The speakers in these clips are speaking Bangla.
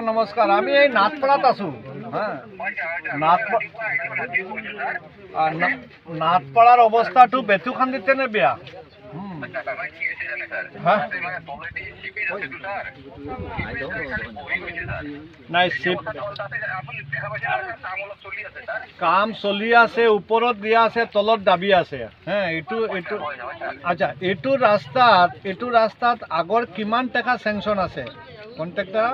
নমস্কাৰ আমি এই নাথপাৰাত আছোঁ। হা নাথপা আ, না- নাথপাৰাৰ অৱস্থাটো বেতুখান্দিতে নে বেয়া। হুম। হা নাই চিপ কাম চলি আছে ওপৰত দিয়া আছে তলত দাবি আছে। হে এইটো এইটো আচ্ছা এইটো ৰাস্তাত এইটো ৰাস্তাত আগৰ কিমান টকা চেংচন আছে? কণ্ট্ৰেক্টাৰ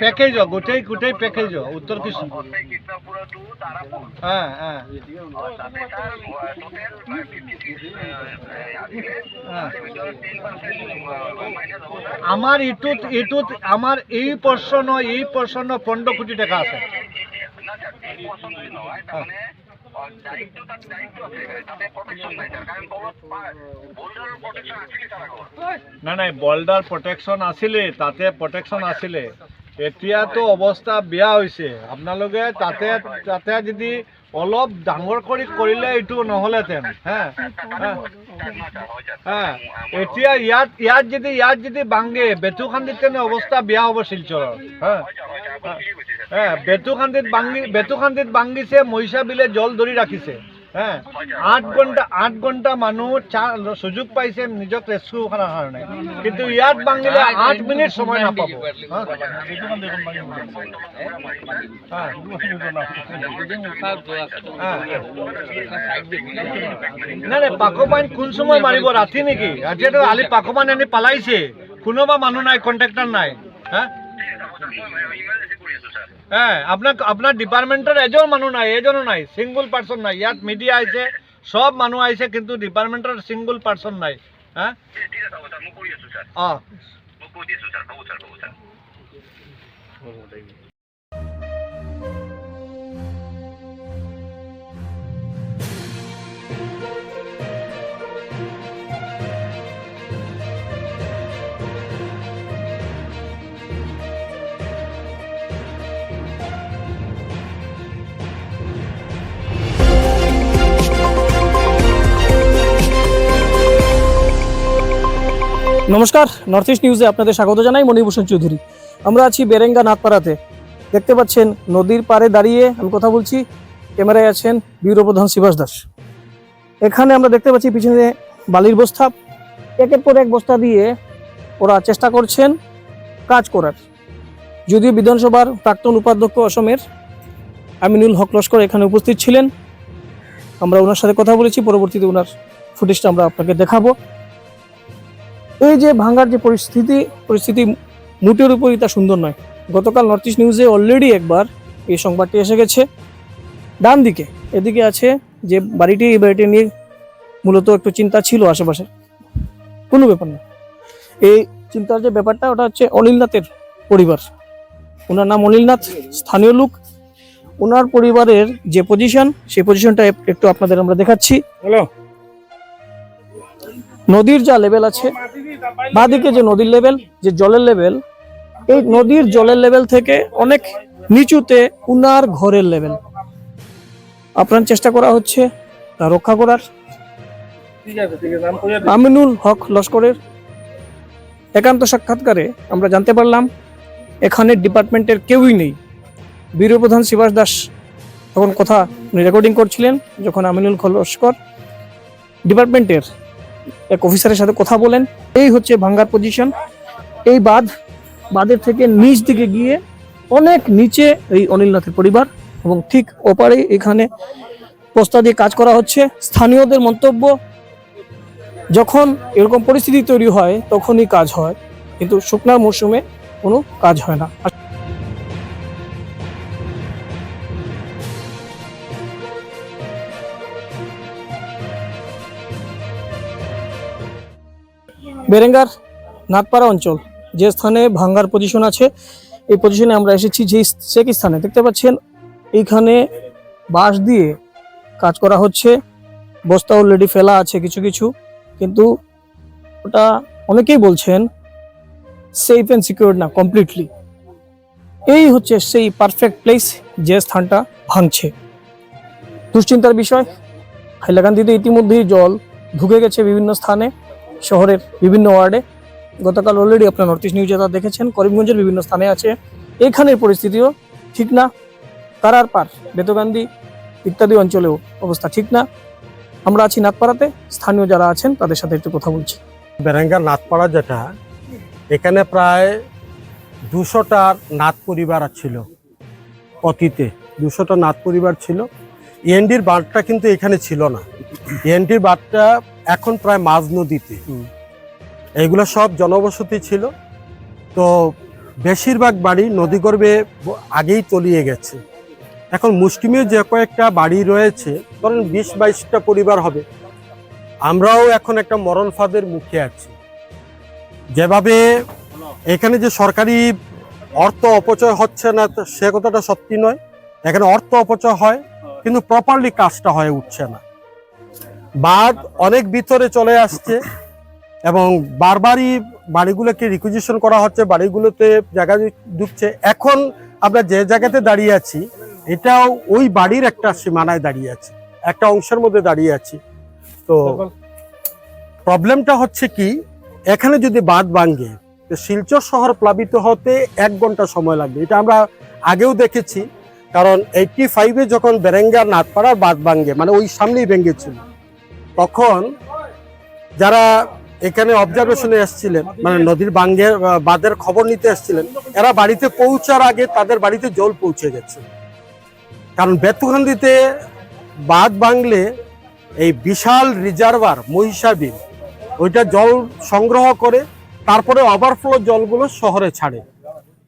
পেকেজ গোটেই গোটেই পেকেজ উত্তৰ কৃষ্ণ। হ্যাঁ হ্যাঁ। আমাৰ এইটোত এইটোত আমাৰ এই পৰ্চন এই পৰ্চন পোন্ধৰ কোটি টকা আছে। নাই নাই বল্ডাৰ প্ৰটেকশ্যন আছিলেই তাতে প্ৰটেকশ্যন আছিলে। এতিয়াতো অৱস্থা বেয়া হৈছে। আপোনালোকে তাতে তাতে যদি অলপ ডাঙৰ কৰি কৰিলে এইটো নহ'লেহেঁতেন, হা? হা? হা? এতিয়া ইয়াত ইয়াত যদি ইয়াত যদি ভাঙে বেতুখান্দিত তেনে অৱস্থা বেয়া হ'ব শিলচৰৰ, হা? হ্যাঁ বেতুখান্দিত ভাঙি বেতুখান্দিত ভাঙিছে, মহিষা বিলে জল ধৰি ৰাখিছে। হ্যাঁ আঠ ঘণ্টা আঠ ঘণ্টা মানুহ সুযোগ পাইছে নিজক ৰেস্কিউ কৰাৰ কাৰণে। কিন্তু ইয়াত ভাঙিলে আঠ মিনিট সময় নাপাব। নাই নাই, পাকোপাইন কোন সময় মাৰিব? ৰাতি নেকি? ৰাতিটো আলি পাকোপাইন আনি পালাইছে। কোনোবা মানুহ নাই কণ্ট্ৰেক্টাৰ নাই। হা? হ্যাঁ আপনার আপনার ডিপার্টমেন্টের এজন মানুষ নাই এজনও নাই সিঙ্গল পার্সন নাই। ইয়াত মিডিয়া আইছে সব মানুষ আইছে কিন্তু ডিপার্টমেন্টের সিঙ্গল পার্সন নাই। হ্যাঁ? অঁ। নমস্কার নর্থ ইস্ট নিউজে আপনাদের স্বাগত জানাই মণিভূষণ চৌধুরী। আমরা আছি বেরেঙ্গা নাথপাড়াতে দেখতে পাচ্ছেন, নদীর পাড়ে দাঁড়িয়ে আমি কথা বলছি। ক্যামেরায় আছেন ব্যুরো প্রধান শিবাস দাস। এখানে আমরা দেখতে পাচ্ছি পিছনে বালির বস্তা। একের পর এক বস্তা দিয়ে ওরা চেষ্টা করছেন কাজ করার। যদিও বিধানসভার প্রাক্তন উপাধ্যক্ষ অসমের আমিনুল হক লস্কর এখানে উপস্থিত ছিলেন। আমরা ওনার সাথে কথা বলেছি, পরবর্তীতে ওনার ফুটেজটা আমরা আপনাকে দেখাবো। এই যে ভাঙ্গার যে পরিস্থিতি পরিস্থিতি মুটের উপরই তা সুন্দর নয়। গতকাল নর্থ ইস্ট নিউজে অলরেডি একবার এই সংবাদটি এসে গেছে। ডান দিকে এদিকে আছে যে বাড়িটি এই বাড়িটি নিয়ে মূলত একটু চিন্তা ছিল আশেপাশে। কোনো ব্যাপার না। এই চিন্তার যে ব্যাপারটা ওটা হচ্ছে অনিলনাথের পরিবার। ওনার নাম অনিলনাথ স্থানীয় লোক। ওনার পরিবারের যে পজিশন সেই পজিশনটা একটু আপনাদের আমরা দেখাচ্ছি। হ্যালো নদীর যা লেভেল আছে বাঁদিকে যে নদীর লেভেল যে জলের লেভেল এই নদীর জলের লেভেল থেকে অনেক নিচুতে উনার ঘরের লেভেল আপনার চেষ্টা করা হচ্ছে তা রক্ষা করার। আমিনুল হক লস্করের একান্ত সাক্ষাৎকারে আমরা জানতে পারলাম এখানে ডিপার্টমেন্টের কেউই নেই। ব্যুরো প্রধান শিবাস দাস তখন কথা রেকর্ডিং করছিলেন যখন আমিনুল লস্কর ডিপার্টমেন্টের এক অফিসারের সাথে কথা বলেন। এই হচ্ছে ভাঙ্গার পজিশন এই বাঁধ, বাঁধের থেকে নিচ দিকে গিয়ে অনেক নিচে এই অনিলনাথের পরিবার এবং ঠিক ওপারে এখানে প্রস্তাব দিয়ে কাজ করা হচ্ছে। স্থানীয়দের মন্তব্য, যখন এরকম পরিস্থিতি তৈরি হয়, তখনই কাজ হয়। কিন্তু শুকনার মরশুমে কোনো কাজ হয় না। বেরেঙ্গার নাথপাড়া অঞ্চল, যে স্থানে ভাঙ্গার পজিশন আছে, এই পজিশনে আমরা এসেছি, যে সে কি স্থানে। দেখতে পাচ্ছেন, এইখানে বাঁশ দিয়ে কাজ করা হচ্ছে, বস্তা অলরেডি ফেলা আছে কিছু কিছু, কিন্তু ওটা অনেকেই বলছেন সেফ অ্যান্ড সিকিউর না কমপ্লিটলি এই হচ্ছে সেই পারফেক্ট প্লেস যে স্থানটা ভাঙছে। দুশ্চিন্তার বিষয়, হাইলাকান্দিতে ইতিমধ্যেই জল ঢুকে গেছে বিভিন্ন স্থানে। শহরের বিভিন্ন ওয়ার্ডে। গতকাল অলরেডি আপনার নর্থ ইস্ট নিউজে তা দেখেছেন। করিমগঞ্জের বিভিন্ন স্থানে আছে। এখানের পরিস্থিতিও ঠিক না। তারার পার, বেতগান্ধী ইত্যাদি অঞ্চলেও অবস্থা ঠিক না। আমরা আছি নাথপাড়াতে স্থানীয় যারা আছেন, তাদের সাথে একটু কথা বলছি। বেরেঙ্গা নাথপাড়া যেটা, এখানে প্রায় দুশোটা নাথ পরিবার ছিল অতীতে। দুশোটা নাথ পরিবার ছিল। ইএনডির বাঁধটা কিন্তু এখানে ছিল না। ইএনডির বাঁধটা এখন প্রায় মাঝ নদীতে। এগুলো সব জনবসতি ছিল। তো বেশিরভাগ বাড়ি নদীগর্ভে আগেই তলিয়ে গেছে। এখন মুষ্টিমেয় যে কয়েকটা বাড়ি রয়েছে ধরেন বিশ বাইশটা পরিবার হবে। আমরাও এখন একটা মরণ ফাঁদের মুখে আছি। যেভাবে এখানে যে সরকারি অর্থ অপচয় হচ্ছে না তো সে কথাটা সত্যি নয়। এখানে অর্থ অপচয় হয় কিন্তু প্রপারলি কাজটা হয়ে উঠছে না। বাঁধ অনেক ভিতরে চলে আসছে এবং বারবারই বাড়িগুলোকে রিকুইজিশন করা হচ্ছে, বাড়িগুলোতে জায়গা ঢুকছে। এখন আমরা যে জায়গাতে দাঁড়িয়ে আছি, এটাও ওই বাড়ির একটা সীমানায় দাঁড়িয়ে আছে, একটা অংশের মধ্যে দাঁড়িয়ে আছি। তো প্রবলেমটা হচ্ছে কি, এখানে যদি বাঁধ ভাঙ্গে শিলচর শহর প্লাবিত হতে এক ঘণ্টা সময় লাগবে। এটা আমরা আগেও দেখেছি, কারণ এইটটি ফাইভে যখন বেরেঙ্গা নাথপাড়ার বাঁধ ভাঙ্গে মানে ওই সামনেই ভেঙেছিল তখন যারা এখানে অবজারভেশনে এসেছিলেন মানে নদীর বাঙ্গের আহ, বাঁধের খবর নিতে এসেছিলেন এরা বাড়িতে পৌঁছার আগে তাদের বাড়িতে জল পৌঁছে গেছে। কারণ বেতুকান্দিতে বাঁধ ভাঙলে এই বিশাল রিজার্ভার মহিষাবিল ওইটা জল সংগ্রহ করে তারপরে ওভারফ্লো জলগুলো শহরে ছাড়ে।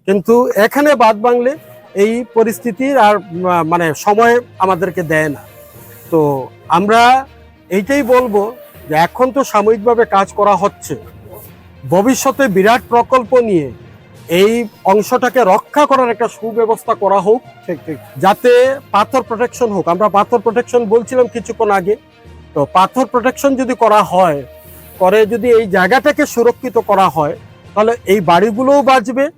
কিন্তু এখানে বাদ বাংলে এই পরিস্থিতির আর মানে সময় আমাদেরকে দেয় না। তো আমরা এইটাই বলব যে এখন তো সাময়িকভাবে কাজ করা হচ্ছে। ভবিষ্যতে বিরাট প্রকল্প নিয়ে এই অংশটাকে রক্ষা করার একটা সুব্যবস্থা করা হোক ঠিক ঠিক। যাতে পাথর প্রোটেকশন হোক। আমরা পাথর প্রোটেকশন বলছিলাম কিছুক্ষণ আগে। তো পাথর প্রোটেকশন যদি করা হয় করে যদি এই জায়গাটাকে সুরক্ষিত করা হয় তাহলে এই বাড়িগুলোও বাঁচবে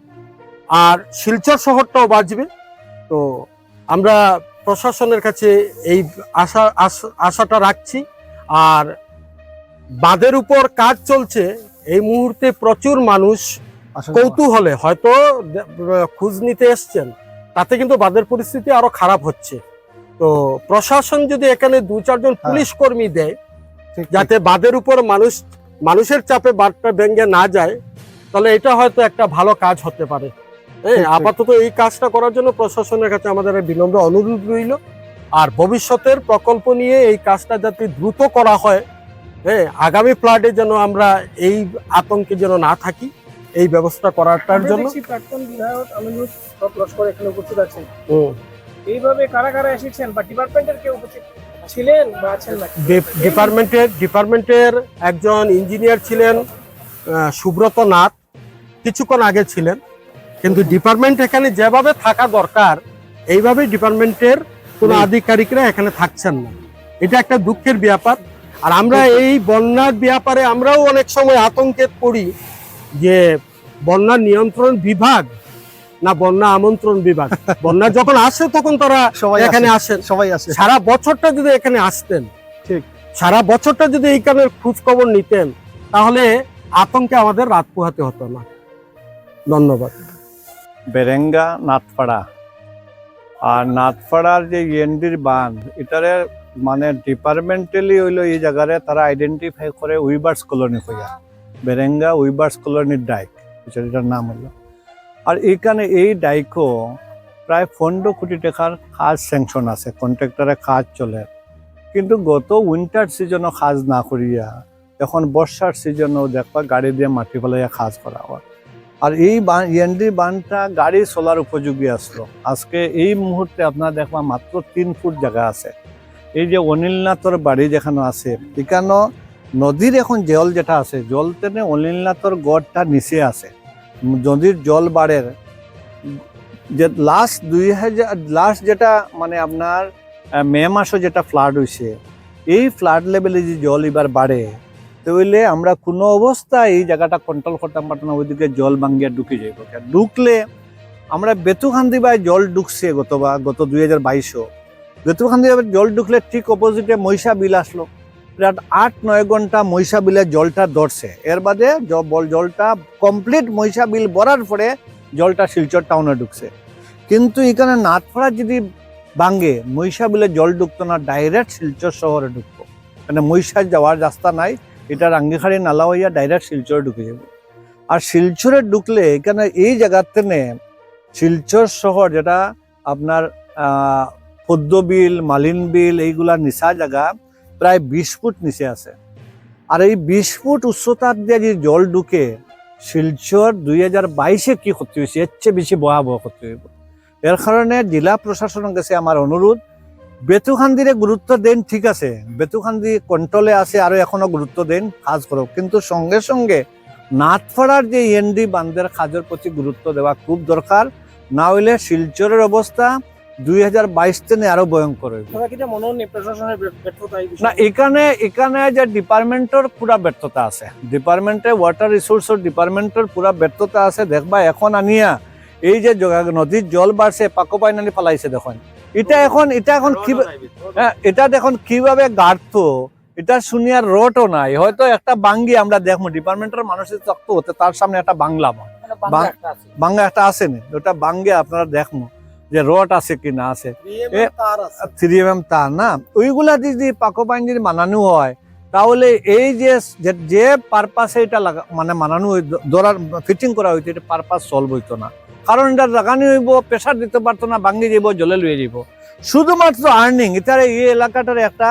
আর শিলচর শহরটাও বাঁচবে। তো আমরা প্রশাসনের কাছে এই আশা আশ- আশাটা রাখছি। আর বাঁধের উপর কাজ চলছে এই মুহূর্তে প্রচুর মানুষ কৌতূহলে হয়তো খোঁজ নিতে এসছেন তাতে কিন্তু বাঁধের পরিস্থিতি আরও খারাপ হচ্ছে। তো প্রশাসন যদি এখানে দু চারজন পুলিশ কর্মী দেয় যাতে বাঁধের উপর মানুষ মানুষের চাপে বাঁধটা ভেঙে না যায় তাহলে এটা হয়তো একটা ভালো কাজ হতে পারে। হ্যাঁ। আপাতত এই কাজটা করার জন্য প্রশাসনের কাছে আমাদের বিনম্র অনুরোধ রইল। আর ভবিষ্যতের প্রকল্প নিয়ে এই কাজটা যাতে দ্রুত করা হয় হ্যাঁ আগামী ফ্লাডে যেন আমরা এই আতঙ্কে যেন না থাকি এই ব্যবস্থা করাটার জন্য। প্রাক্তন বিধায়ক আমিনুল হক লস্কর এখানে উপস্থিত আছেন। হুম। এইভাবে কারা কারা এসেছেন বা ডিপার্টমেন্টের কেউ উপস্থিত ছিলেন বা আছেন না ডিপার্টমেন্টের ডিপার্টমেন্টের একজন ইঞ্জিনিয়ার ছিলেন সুব্রত নাথ কিছুক্ষণ আগে ছিলেন। কিন্তু ডিপার্টমেন্ট এখানে যেভাবে থাকা দরকার এইভাবে ডিপার্টমেন্টের কোনো আধিকারিকরা এখানে থাকছেন না। এটা একটা দুঃখের ব্যাপার। আর আমরা এই বন্যার ব্যাপারে আমরাও অনেক সময় আতঙ্কে পড়ি যে বন্যা নিয়ন্ত্রণ বিভাগ না বন্যা আমন্ত্রণ বিভাগ। বন্যা যখন আসে তখন তারা সবাই এখানে আসেন। সবাই আসে। সারা বছরটা যদি এখানে আসতেন ঠিক। সারা বছরটা যদি এইখানে খোঁজ খবর নিতেন তাহলে আতঙ্কে আমাদের রাত পোহাতে হতো না। ধন্যবাদ। বেরেঙ্গা নাথপাড়া আর নাথপাড়ার যে ইএনডির বাঁধ, এটারে মানে ডিপার্টমেন্টালি হইল এই জায়গারে তারা আইডেন্টিফাই করে উইবার্স কলোনি হইয়া বেরেঙ্গা উইবার্স কলোনির ডাইক এটার নাম হলো আর এইখানে এই ডাইকও প্রায় পনেরো কোটি টাকার কাজ স্যাংশন আছে কন্ট্রাক্টরে কাজ চলে। কিন্তু গত উইন্টার সিজনও কাজ না করিয়া, এখন বর্ষার সিজনও দেখবা গাড়ি দিয়ে মাটি ফেলাইয়া কাজ করা হয়। আর এই এনডি বানটা গাড়ি চলার উপযোগী আসলো। আজকে এই মুহূর্তে আপনার দেখবা মাত্র তিন ফুট জায়গা আছে। এই যে অনিলনাথর বাড়ি যেখানে আছে, এখানে নদীর এখন জল যেটা আছে, জল তেনে অনিলনাথর গড়টা নিচে আছে। নদীর জল বাড়ের যে লাস্ট দুই হাজার লাস্ট যেটা মানে আপনার মে মাসে যেটা ফ্লাড হয়েছে, এই ফ্লাড লেভেলে যে জল এবার বাড়ে তাহলে আমরা কোনো অবস্থায় এই জায়গাটা কন্ট্রোল করতাম পারতাম না, ওইদিকে জল ভাঙ্গিয়া ঢুকে যাইব ঢুকলে আমরা বেতুখান্দি বাই জল ঢুকছে গতবার গত দুই হাজার বাইশও। বেতুখান্দি জল ঢুকলে ঠিক অপোজিটে মহিষা বিল আসলো। বিরাট আট, নয় ঘণ্টা মহিষা বিলে জলটা ধরছে। এর বাদে জলটা কমপ্লিট মহিষা বিল ভরার পরে জলটা শিলচর টাউনে ঢুকছে। কিন্তু এখানে নাথপাড়া যদি ভাঙ্গে মহিষা বিলে জল ঢুকতো না ডাইরেক্ট শিলচর শহরে ঢুকতো। মানে মহিষার যাওয়ার রাস্তা নাই এটা রাঙ্গিখাড়ি নালা হইয়া ডাইরেক্ট শিলচরে ঢুকে যাবে। আর শিলচরে ঢুকলে এখানে এই জায়গার থেকে শিলচর শহর যেটা আপনার পদ্মবিল মালিন বিল, এইগুলা নিচা জায়গা প্রায় বিশ ফুট নিচে আছে। আর এই বিশ ফুট উচ্চতার দিয়ে যে জল ঢুকে, শিলচর দুই হাজার বাইশে কি ক্ষতি হয়েছে এর চেয়ে বেশি ভয়াবহ ক্ষতি হইব। এর কারণে জেলা প্রশাসনের কাছে আমার অনুরোধ বেতুখান্দিরে গুরুত্ব দেন ঠিক আছে। বেতুখান্দি কন্ট্রোলে আছে আরও এখনও গুরুত্ব দেন কাজ করো। কিন্তু সঙ্গে সঙ্গে নাথপাড়ার যে এনডি বান্ধের কাজের প্রতি গুরুত্ব দেওয়া খুব দরকার। না হইলে শিলচরের অবস্থা দুই হাজার বাইশ তেনে আরও ভয়ঙ্কর? না এখানে এখানে যে ডিপার্টমেন্টের পুরা ব্যর্থতা আছে। ডিপার্টমেন্টে ওয়াটার রিসোর্সের ডিপার্টমেন্টের পুরা ব্যর্থতা আছে। দেখবা এখন আনিয়া এই যে নদীর জল বাড়ছে পাকো পাইনানি ফালাইছে দেখুন। এটা এখন এটা এখন কি হ্যাঁ, এটা দেখুন কীভাবে গাড়তো। এটা শুনিয়ার রোডও নাই। হয়তো একটা বাঙ্গি আমরা দেখব। ডিপার্টমেন্টের মানুষের তক্ত হতে তার সামনে একটা বাংলা মানে বাংলা একটা আছে। বাংলা একটা আছে না ওটা বাঙ্গে আপনারা দেখব যে রোড আছে কি না আছে। থ্রি এম এম তার না? ওইগুলা যদি পাকো পাইন যদি মানানো হয় তাহলে এই যে যে- পারপাসে এটা লাগা মানে মানানো হই- ধরার ফিটিং করা হইতো এটা পারপাস সলভ হইতো না। কারণ এটা লাগানি হইব প্রেশার দিতে পারতো না ভাঙ্গি যাব জলে লুয়ে যাব শুধুমাত্র আর্নিং এটার এই এলাকাটার একটা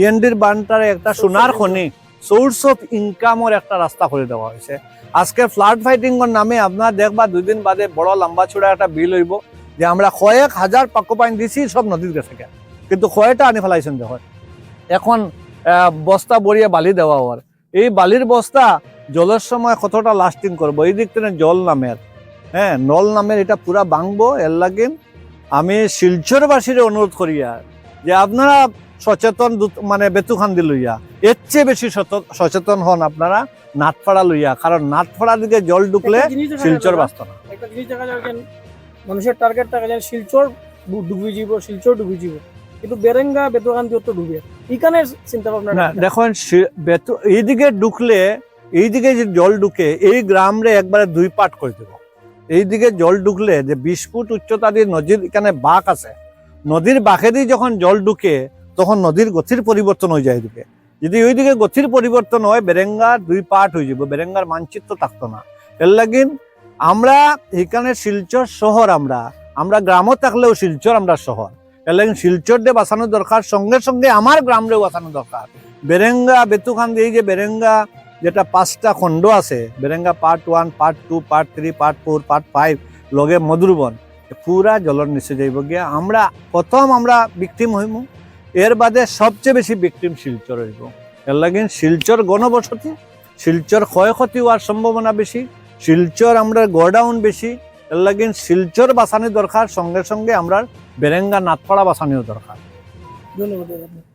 ইএনডির বানটার একটা সোনার খনি সোর্স অফ ইনকামের একটা রাস্তা করে দেওয়া হয়েছে। আজকে ফ্লাড ফাইটিং নামে আপনার দেখবা দুই দিন বাদে বড় লম্বা চূড়া একটা বিল হইব যে আমরা কয়েক হাজার পাকো পাইন দিছি সব নদীর কাছে। কিন্তু কয়টা আনি ফেলাইছেন দেখো এখন বস্তা বড়িয়ে বালি দেওয়া হওয়ার এই বালির বস্তা জলের সময় কতটা লাস্টিং করব? এই দিক থেকে জল নামের হ্যাঁ নল নামের এটা পুরা ভাঙবো এর লাগে আমি শিলচরবাসীর অনুরোধ করি আর যে আপনারা সচেতন মানে বেতুখান্দি লইয়া এর চেয়ে বেশি সচেতন হন আপনারা নাটপাড়া লইয়া কারণ নাটপাড়া দিকে জল ঢুকলে শিলচর বাঁচত না। মানুষের টার্গেট থাকে যে শিলচর ডুবি যাব শিলচর ডুবি যাব কিন্তু বেরেঙ্গা বেতকান্তি তো ডুবে এখানে চিন্তা ভাবনা না দেখুন বেতু এইদিকে ঢুকলে এইদিকে যে জল ঢুকে এই গ্রামরে একবারে দুই পাট করে দেব। এইদিকে জল ঢুকলে যে বিশ ফুট উচ্চতা দিয়ে নদীর এখানে বাঁক আছে, নদীর বাঁকে দিয়ে যখন জল ঢুকে, তখন নদীর গতির পরিবর্তন হয়ে যায় এদিকে। যদি ওইদিকে গতির পরিবর্তন হয়, বেরেঙ্গার দুই পাট হয়ে যাব, বেরেঙ্গার মানচিত্র থাকতো না। এর লাগিন আমরা এখানে শিলচর শহর আমরা আমরা গ্রামও থাকলেও শিলচর আমরা শহর। এর লাগিন শিলচর দিয়ে বাঁচানো দরকার, সঙ্গে সঙ্গে আমার গ্রামরেও বাঁচানো দরকার। বেরেঙ্গা বেতুখান্দি এই যে বেরেঙ্গা যেটা পাঁচটা খণ্ড আছে, Berenga part one part two part three part four part five লগে মধুরবন পুরা জলের নিচে যাইব গিয়া আমরা প্রথম আমরা বিক্টিম হইমু। এর বাদে সবচেয়ে বেশি বিক্টিম শিলচর হইব। এর লাগিন শিলচর গণবসতি, শিলচর ক্ষয়ক্ষতি হওয়ার সম্ভাবনা বেশি, শিলচর আমরা গোডাউন বেশি, এর লাগিন শিলচর বাঁচানো দরকার, সঙ্গে সঙ্গে আমরা বেরেঙ্গা নাথপাড়া বাঁচানিও দরকার। ধন্যবাদ।